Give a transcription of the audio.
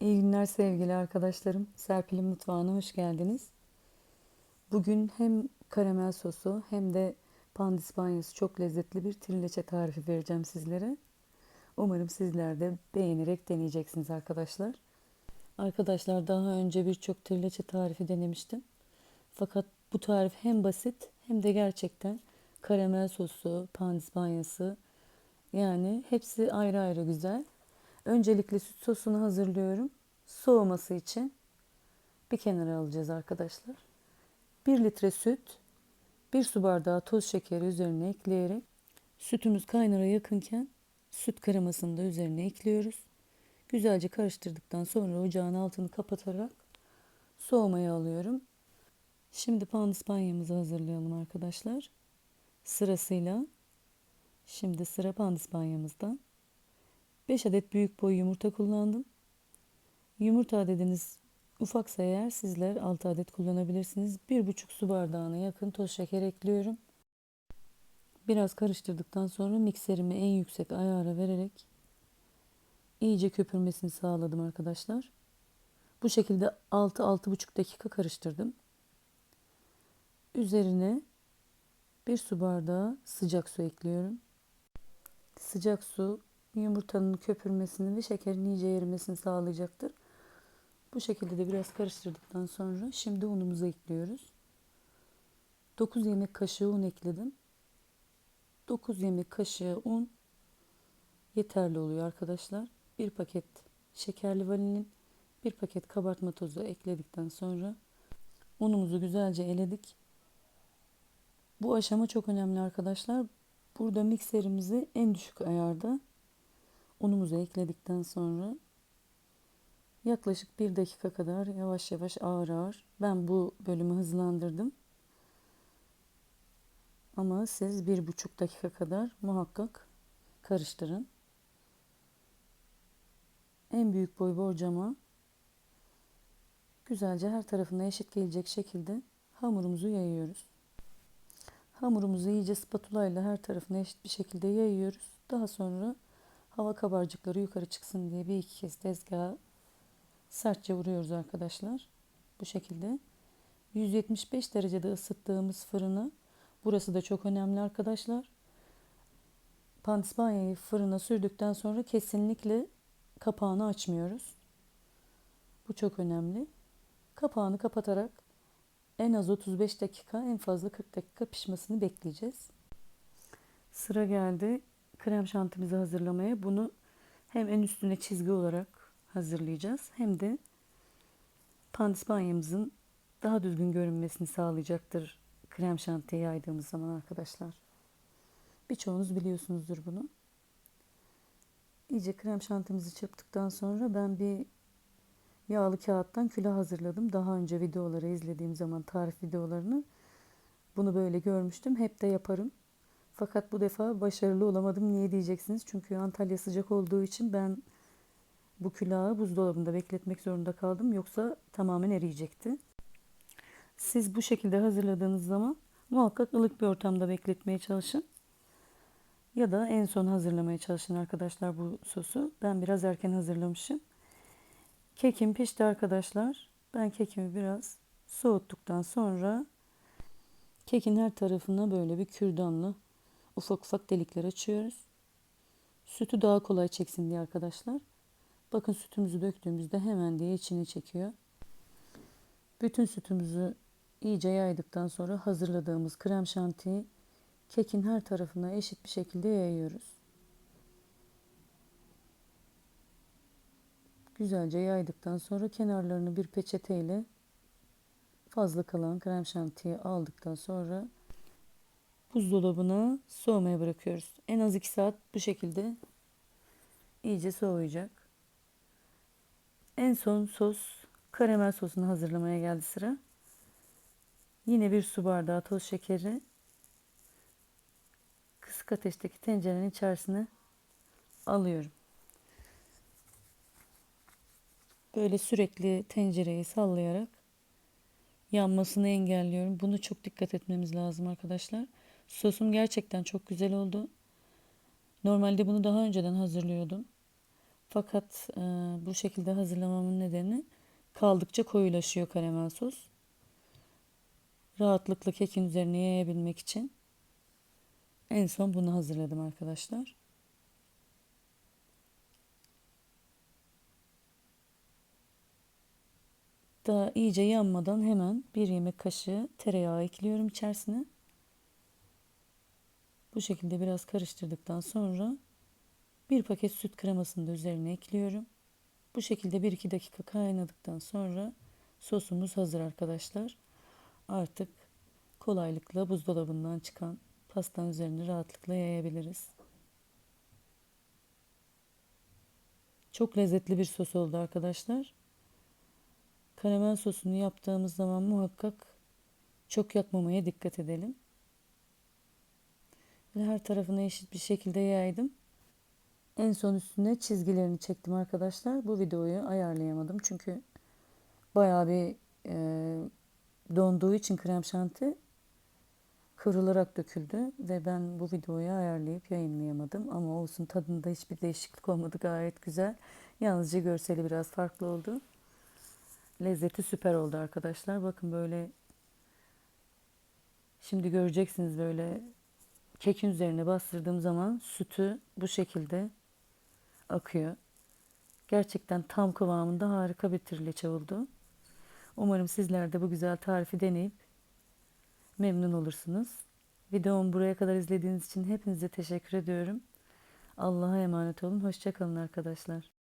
İyi günler sevgili arkadaşlarım. Serpil'in mutfağına hoş geldiniz. Bugün hem karamel sosu hem de pandispanyası çok lezzetli bir trileçe tarifi vereceğim sizlere. Umarım sizler de beğenerek deneyeceksiniz arkadaşlar. Arkadaşlar daha önce birçok trileçe tarifi denemiştim. Fakat bu tarif hem basit hem de gerçekten karamel sosu, pandispanyası yani hepsi ayrı ayrı güzel. Öncelikle süt sosunu hazırlıyorum. Soğuması için bir kenara alacağız arkadaşlar. 1 litre süt, 1 su bardağı toz şekeri üzerine ekleyerek sütümüz kaynara yakınken süt kremasını da üzerine ekliyoruz. Güzelce karıştırdıktan sonra ocağın altını kapatarak soğumaya alıyorum. Şimdi pandispanyamızı hazırlayalım arkadaşlar. Sırasıyla şimdi sıra pandispanyamızda. 5 adet büyük boy yumurta kullandım. Yumurta adediniz ufaksa eğer sizler 6 adet kullanabilirsiniz. 1,5 su bardağına yakın toz şeker ekliyorum. Biraz karıştırdıktan sonra mikserimi en yüksek ayara vererek iyice köpürmesini sağladım arkadaşlar. Bu şekilde 6-6,5 dakika karıştırdım. Üzerine bir su bardağı sıcak su ekliyorum. Sıcak su yumurtanın köpürmesini ve şekerin iyice erimesini sağlayacaktır. Bu şekilde de biraz karıştırdıktan sonra şimdi unumuzu ekliyoruz. 9 yemek kaşığı un ekledim. 9 yemek kaşığı un yeterli oluyor arkadaşlar. Bir paket şekerli vanilin, bir paket kabartma tozu ekledikten sonra unumuzu güzelce eledik. Bu aşama çok önemli arkadaşlar. Burada mikserimizi en düşük ayarda unumuzu ekledikten sonra yaklaşık bir dakika kadar yavaş yavaş ağır ağır ben bu bölümü hızlandırdım. Ama siz bir buçuk dakika kadar muhakkak karıştırın. En büyük boy borcama güzelce her tarafına eşit gelecek şekilde hamurumuzu yayıyoruz. Hamurumuzu iyice spatula ile her tarafına eşit bir şekilde yayıyoruz. Daha sonra hava kabarcıkları yukarı çıksın diye bir iki kez tezgaha sertçe vuruyoruz arkadaşlar. Bu şekilde. 175 derecede ısıttığımız fırını burası da çok önemli arkadaşlar. Pandispanyayı fırına sürdükten sonra kesinlikle kapağını açmıyoruz. Bu çok önemli. Kapağını kapatarak en az 35 dakika en fazla 40 dakika pişmesini bekleyeceğiz. Sıra geldi krem şantimizi hazırlamaya. Bunu hem en üstüne çizgi olarak hazırlayacağız hem de pandispanyamızın daha düzgün görünmesini sağlayacaktır krem şantiye yaydığımız zaman arkadaşlar. Birçoğunuz biliyorsunuzdur bunu. İyice krem şantimizi çırptıktan sonra ben bir yağlı kağıttan külah hazırladım. Daha önce videoları izlediğim zaman tarif videolarını bunu böyle görmüştüm. Hep de yaparım. Fakat bu defa başarılı olamadım. Niye diyeceksiniz? Çünkü Antalya sıcak olduğu için ben bu külahı buzdolabında bekletmek zorunda kaldım. Yoksa tamamen eriyecekti. Siz bu şekilde hazırladığınız zaman muhakkak ılık bir ortamda bekletmeye çalışın. Ya da en son hazırlamaya çalışın arkadaşlar bu sosu. Ben biraz erken hazırlamışım. Kekim pişti arkadaşlar. Ben kekimi biraz soğuttuktan sonra kekin her tarafına böyle bir kürdanla ufak ufak delikler açıyoruz. Sütü daha kolay çeksin diye arkadaşlar. Bakın sütümüzü döktüğümüzde hemen diye içine çekiyor. Bütün sütümüzü iyice yaydıktan sonra hazırladığımız krem şantiyi kekin her tarafına eşit bir şekilde yayıyoruz. Güzelce yaydıktan sonra kenarlarını bir peçeteyle fazla kalan krem şantiyi aldıktan sonra buzdolabına soğumaya bırakıyoruz. En az 2 saat bu şekilde iyice soğuyacak. En son sos karamel sosunu hazırlamaya geldi sıra. Yine bir su bardağı toz şekeri kısık ateşteki tencerenin içerisine alıyorum. Böyle sürekli tencereyi sallayarak yanmasını engelliyorum. Bunu çok dikkat etmemiz lazım arkadaşlar. Sosum gerçekten çok güzel oldu. Normalde bunu daha önceden hazırlıyordum. Fakat e, bu şekilde hazırlamamın nedeni kaldıkça koyulaşıyor karamel sos. Rahatlıkla kekin üzerine yayabilmek için en son bunu hazırladım arkadaşlar. Daha iyice yanmadan hemen bir yemek kaşığı tereyağı ekliyorum içerisine. Bu şekilde biraz karıştırdıktan sonra bir paket süt kremasını da üzerine ekliyorum. Bu şekilde 1-2 dakika kaynadıktan sonra sosumuz hazır arkadaşlar. Artık kolaylıkla buzdolabından çıkan pastanın üzerine rahatlıkla yayabiliriz. Çok lezzetli bir sos oldu arkadaşlar. Karamel sosunu yaptığımız zaman muhakkak çok yakmamaya dikkat edelim. Ve her tarafına eşit bir şekilde yaydım. En son üstüne çizgilerini çektim arkadaşlar. Bu videoyu ayarlayamadım çünkü bayağı bir e, donduğu için krem şanti kıvrılarak döküldü ve ben bu videoyu ayarlayıp yayınlayamadım ama olsun tadında hiçbir değişiklik olmadı gayet güzel. Yalnızca görseli biraz farklı oldu. Lezzeti süper oldu arkadaşlar. Bakın böyle şimdi göreceksiniz böyle kekin üzerine bastırdığım zaman sütü bu şekilde akıyor. Gerçekten tam kıvamında harika bir trileçe oldu. Umarım sizler de bu güzel tarifi deneyip memnun olursunuz. Videomu buraya kadar izlediğiniz için hepinize teşekkür ediyorum. Allah'a emanet olun. Hoşçakalın arkadaşlar.